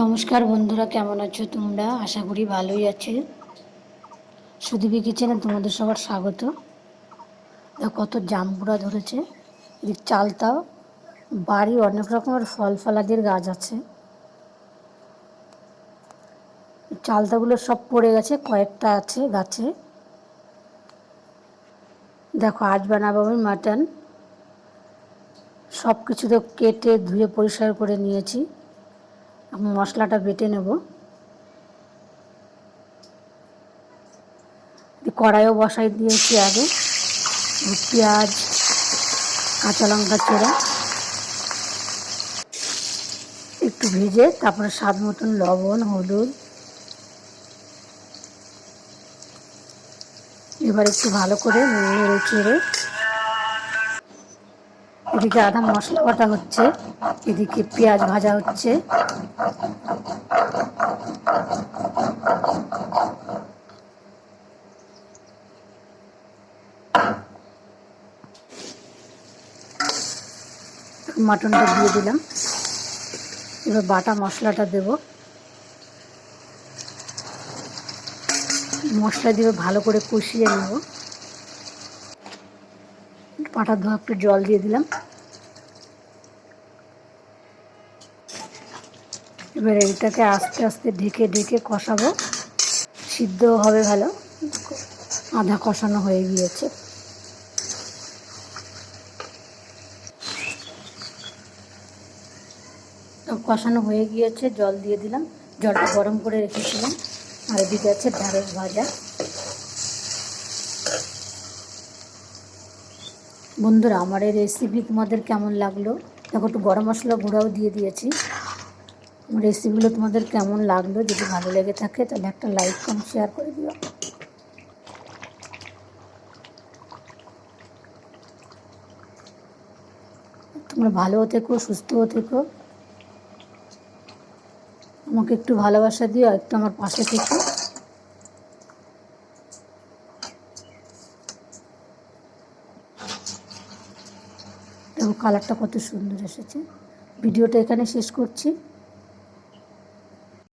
নমস্কার বন্ধুরা, কেমন আছো তোমরা? আশা করি ভালোই আছে। সুদীপী কিচেনে তোমাদের সবার স্বাগত। কত জামপুরা ধরেছে। এদিক চালতাও। বাড়ি অনেক রকমের ফল ফলাদির গাছ আছে। চালতাগুলো সব পড়ে গেছে, কয়েকটা আছে গাছে। দেখো, আজ বানাবো আমি মাটন। সব কিছু তো কেটে ধুয়ে পরিষ্কার করে নিয়েছি। মশলাটা বেটে নেব। কড়াইও বসাই দিয়েছি আগে। পেঁয়াজ, কাঁচা লঙ্কা চেরা। একটু ভেজে তারপরে স্বাদ মতন লবণ, হলুদ। এবার একটু ভালো করে নেড়ে চেড়ে এদিকে আদা মশলা বাটা হচ্ছে, এদিকে পেঁয়াজ ভাজা হচ্ছে। মাটনটা দিয়ে দিলাম। এবার বাটা মশলাটা দেব। মশলা দিয়ে ভালো করে কষিয়ে নেব। পাটা ধোয়া একটু জল দিয়ে দিলাম। এবার এটাকে আস্তে আস্তে ঢেকে ঢেকে কষাবো। সিদ্ধ হবে ভালো। আধা কষানো হয়ে গিয়েছে। কষানো হয়ে গিয়েছে, জল দিয়ে দিলাম। জলটা গরম করে রেখেছিলাম। আর এদিকে আছে ঢ্যাঁড়স ভাজা। বন্ধুরা, আমার এই রেসিপি তোমাদের কেমন লাগল? দেখো, একটু গরম মশলা গুঁড়াও দিয়ে দিয়েছি। রেসিপিগুলো তোমাদের কেমন লাগল? যদি ভালো লেগে থাকে, তাহলে একটা লাইক কম শেয়ার করে দিও। তোমরা ভালোও থেকো, সুস্থও থেকো। আমাকে একটু ভালোবাসা দিও একটু আমার পাশে থেকো। দেখো কালারটা কত সুন্দর এসেছে। ভিডিওটা এখানে শেষ করছি।